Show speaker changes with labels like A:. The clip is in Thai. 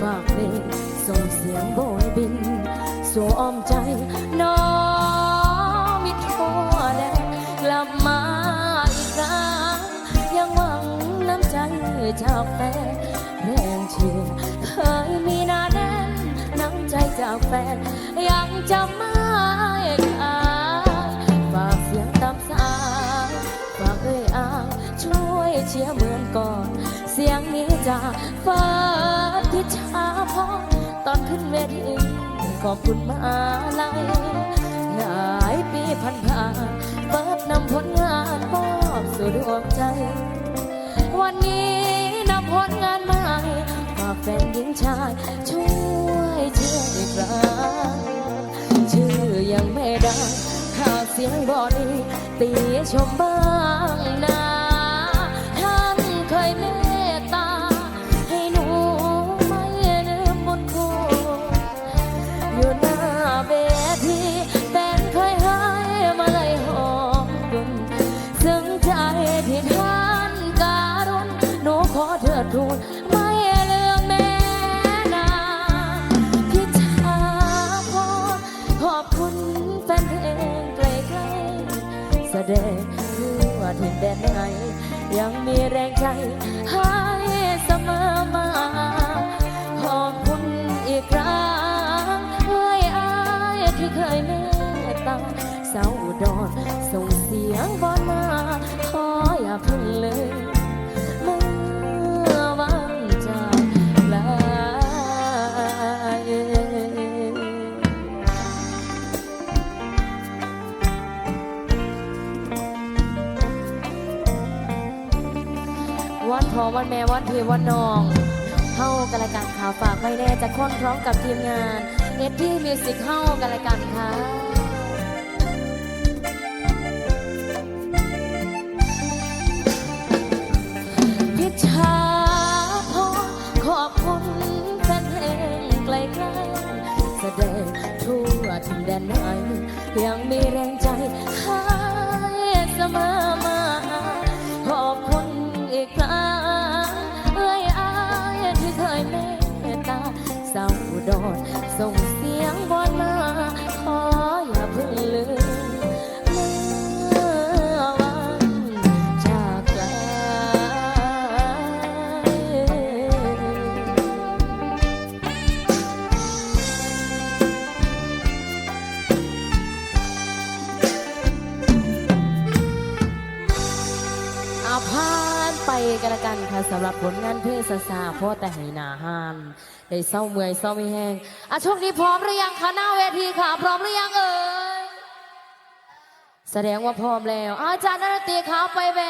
A: ฝากเพลงส่งเสียงโบยบินสู่อ้อมใจน้องมิตรโแดงกลับมาอีกครั้งยังหวังน้ำใจจากแฟนแรงเชียร์เคยมีนาแน่นน้ำใจจากแฟนยังจะไม่ขาดฝากเสียงตามสายฝากด้ยอ้างช่วยเชียร์เหมือนก่อน เสียงนี้จากฟ้า พิชาพอตอนขึ้นเวทีขอบคุณมาลัยหลายปีผ่านผ่านเปิดนำผลงานมอบสู่ดวงใจ วันนี้นำผลงานใหม่ฝากแฟนหญิงชายช่วยเชียร์อีกครั้งชื่อยังไม่ดังข่าวเสียงบอดีตีชมบ้างนะ แฟนเพลงไกลๆแสดงทั่วถิ่นแดนไหน ยังมีแรงใจให้เสมอมา ขอบคุณอีกครั้งเอ้ยอายที่เคยเมตตาสาวอุดรส่งเสียงบอลมาขออย่าเพึ่งเลย วันพ่อวันแม่วันพี่วันน้องเฮากันละกันค่ะฝากไว้แน่จะค้นพร้อมกับทีมงานเอ็ดดี้มิวสิกเฮากันละกันค่ะพิชาพอขอบคุณแฟนเพลงไกลๆแสดงทั่วถิ่นแดนไหนยังมีแรงใจให้เสมอมา อีกครั้ง กันละกันค่ะสำหรับผลงานเพลงซาซาพ่อแต่ให้หนาหานได้เศร้าเมื่อยเศร้าไม่แห้งอะช่วงนี้พร้อมหรือยังคะหน้าเวทีค่ะ พร้อมหรือยังเอ่ยแสดงว่าพร้อมแล้วอาจารย์นรตีขาไปแบ